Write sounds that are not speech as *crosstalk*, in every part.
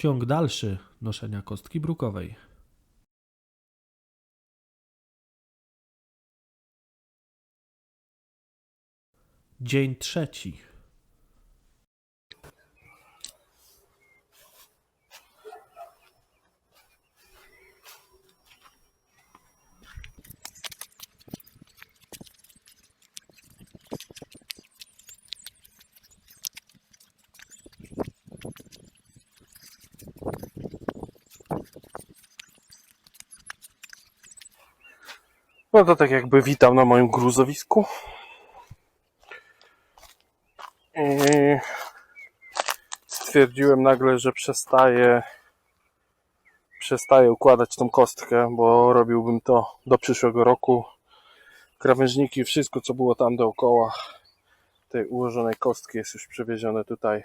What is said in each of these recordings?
Ciąg dalszy noszenia kostki brukowej. Dzień trzeci. No to tak jakby witam na moim gruzowisku. I stwierdziłem nagle, że przestaję przestaję układać tą kostkę, bo robiłbym to do przyszłego roku. Krawężniki, wszystko co było tam dookoła tej ułożonej kostki jest już przewiezione tutaj.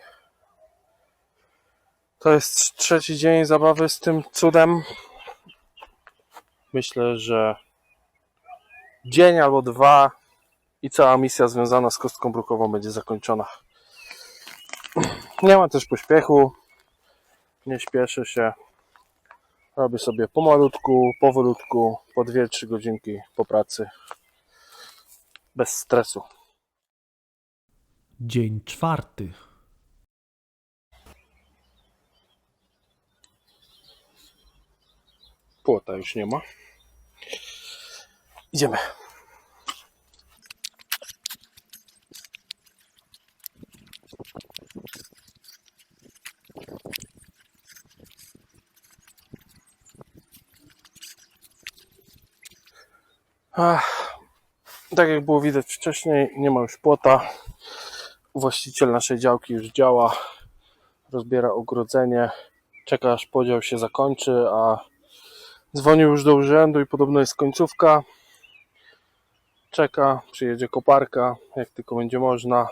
To jest trzeci dzień zabawy z tym cudem. Myślę, że dzień albo dwa i cała misja związana z kostką brukową będzie zakończona. Nie ma też pośpiechu, nie śpieszę się. Robię sobie pomalutku, powolutku, po 2-3 godzinki po pracy. Bez stresu. Dzień czwarty. Płota już nie ma. Idziemy. Ach, tak jak było widać wcześniej, nie ma już płota. Właściciel naszej działki już działa, rozbiera ogrodzenie, czeka aż podział się zakończy, a Dzwonił już do urzędu i podobno jest końcówka. Czeka, przyjedzie koparka, jak tylko będzie można.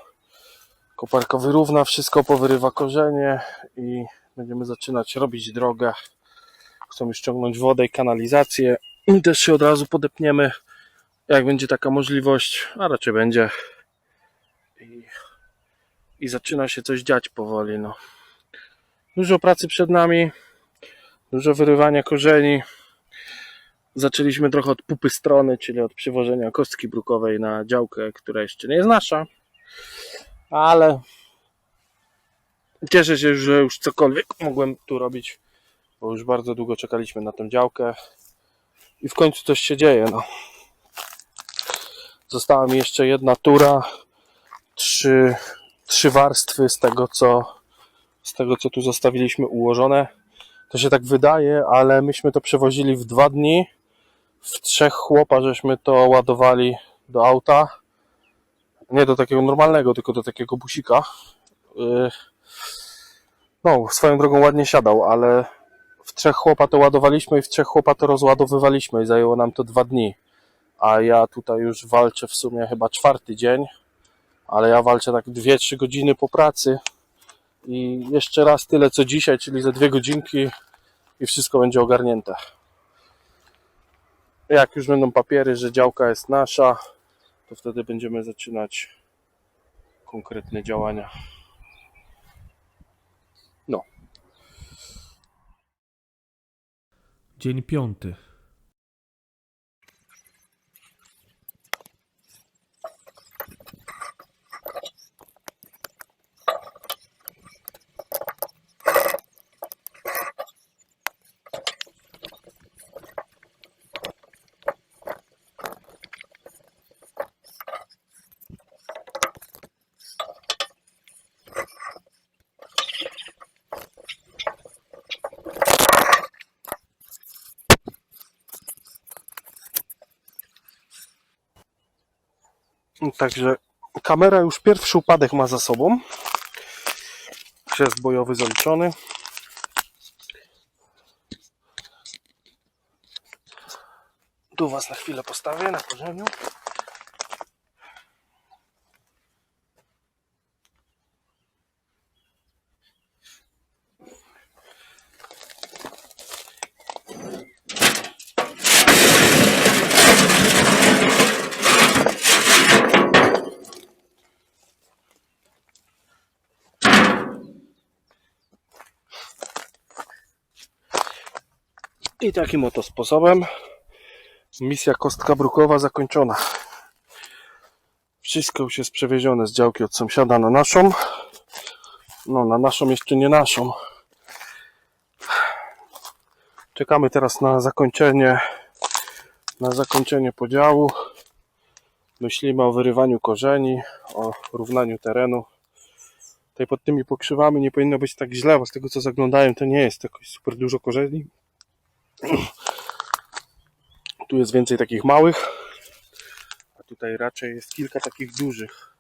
Koparka wyrówna wszystko, powyrywa korzenie i będziemy zaczynać robić drogę. Już ściągnąć wodę i kanalizację. I też się od razu podepniemy, jak będzie taka możliwość, a raczej będzie. I, i zaczyna się coś dziać powoli. No. Dużo pracy przed nami, dużo wyrywania korzeni. Zaczęliśmy trochę od pupy strony, czyli od przywożenia kostki brukowej na działkę, która jeszcze nie jest nasza. Ale cieszę się, że już cokolwiek mogłem tu robić, bo już bardzo długo czekaliśmy na tę działkę i w końcu coś się dzieje. No. Została mi jeszcze jedna tura, trzy, trzy warstwy z tego, co, z tego, co tu zostawiliśmy ułożone. To się tak wydaje, ale myśmy to przewozili w dwa dni. W trzech chłopa żeśmy to ładowali do auta. Nie do takiego normalnego, tylko do takiego busika. Yy, No, swoją drogą ładnie siadał, ale w trzech chłopa to ładowaliśmy i w trzech chłopa to rozładowywaliśmy i zajęło nam to dwa dni. A ja tutaj już walczę w sumie chyba czwarty dzień, ale ja walczę tak 2-3 godziny po pracy i jeszcze raz tyle co dzisiaj, czyli za dwie godzinki i wszystko będzie ogarnięte. Jak już będą papiery, że działka jest nasza, to wtedy będziemy zaczynać konkretne działania. No, Dzień piąty. Także kamera już pierwszy upadek ma za sobą. Chrzest bojowy zaliczony. Tu was na chwilę postawię na korzeniu. I takim oto sposobem misja kostka brukowa zakończona. Wszystko już jest przewiezione z działki od sąsiada na naszą. No, na naszą jeszcze nie naszą. Czekamy teraz na zakończenie na zakończenie podziału. Myślimy o wyrywaniu korzeni, o równaniu terenu. Tutaj pod tymi pokrzywami nie powinno być tak źle, bo z tego co zaglądałem to nie jest jakoś super dużo korzeni. *clears throat* Tu jest więcej takich małych, a tutaj raczej jest kilka takich dużych,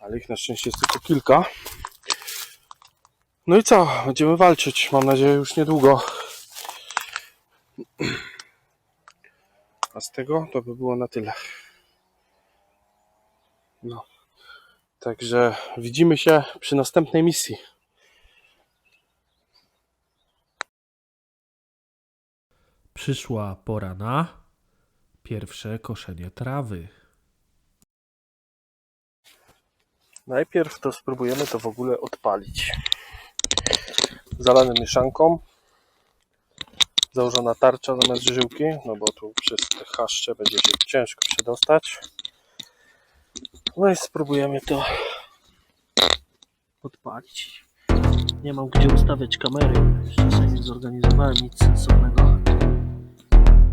ale ich na szczęście jest tylko kilka. No i co? Będziemy walczyć. Mam nadzieję już niedługo. A z tego to by było na tyle. No. Także widzimy się przy następnej misji. Przyszła pora na pierwsze koszenie trawy. Najpierw to spróbujemy to w ogóle odpalić. Zalany mieszanką. Założona tarcza zamiast żyłki, no bo tu przez te chaszcze będzie się ciężko przedostać. No i spróbujemy to odpalić. Nie mam gdzie ustawiać kamery. Jeszcze sobie nie zorganizowałem nic sensownego.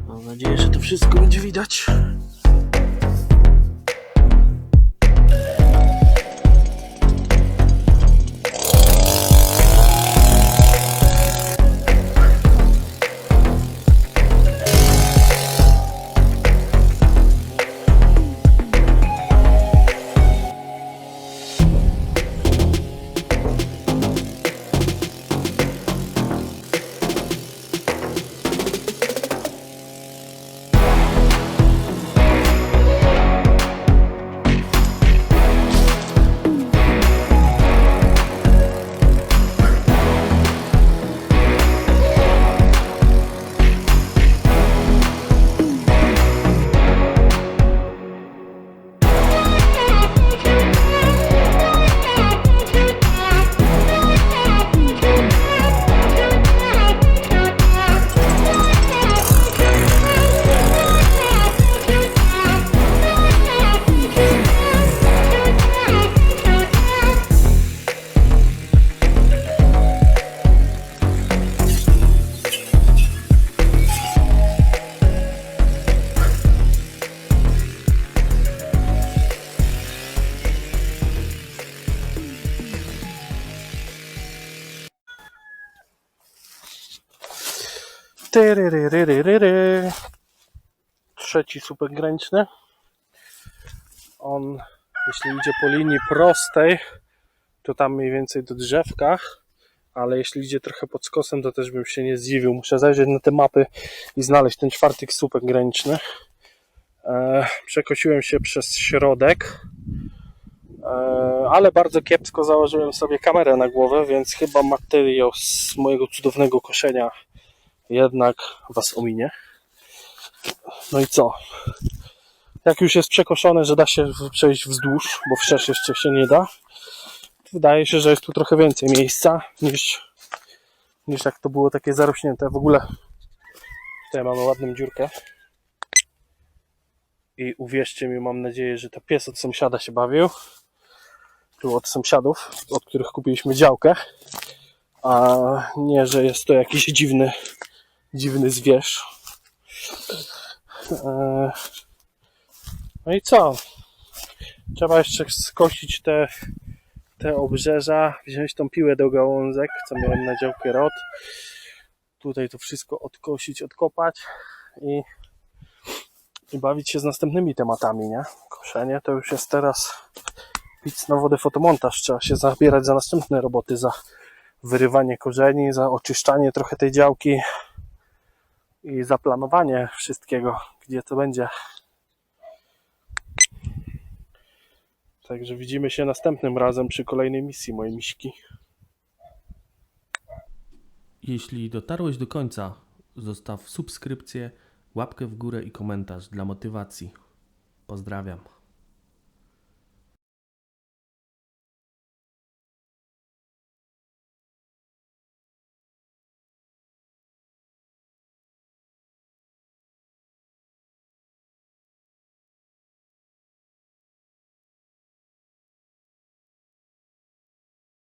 Mam nadzieję, że to wszystko będzie widać. Tyryryryryry. Trzeci słupek graniczny. On, jeśli idzie po linii prostej, to tam mniej więcej do drzewka, ale jeśli idzie trochę pod skosem, to też bym się nie zdziwił. Muszę zajrzeć na te mapy i znaleźć ten czwarty słupek graniczny. Przekosiłem się przez środek, ale bardzo kiepsko założyłem sobie kamerę na głowę, więc chyba materiał z mojego cudownego koszenia jednak Was ominie. No i co? Jak już jest przekoszone, że da się przejść wzdłuż, bo wszerz jeszcze się nie da, wydaje się, że jest tu trochę więcej miejsca niż, niż jak to było takie zarośnięte. W ogóle tutaj mamy ładną dziurkę. I uwierzcie mi, mam nadzieję, że to pies od sąsiada się bawił. Tu od sąsiadów, od których kupiliśmy działkę. A nie, że jest to jakiś dziwny dziwny zwierz. Eee, No i co? Trzeba jeszcze skosić te, te obrzeża, wziąć tą piłę do gałązek, co miałem na działkę rod. Tutaj to wszystko odkosić, odkopać i, i bawić się z następnymi tematami, nie? Koszenie to już jest teraz pic na wodę fotomontaż. Trzeba się zabierać za następne roboty, za wyrywanie korzeni, za oczyszczanie trochę tej działki, i zaplanowanie wszystkiego, gdzie to będzie. Także widzimy się następnym razem przy kolejnej misji mojej miśki. Jeśli dotarłeś do końca, zostaw subskrypcję, łapkę w górę i komentarz dla motywacji. Pozdrawiam.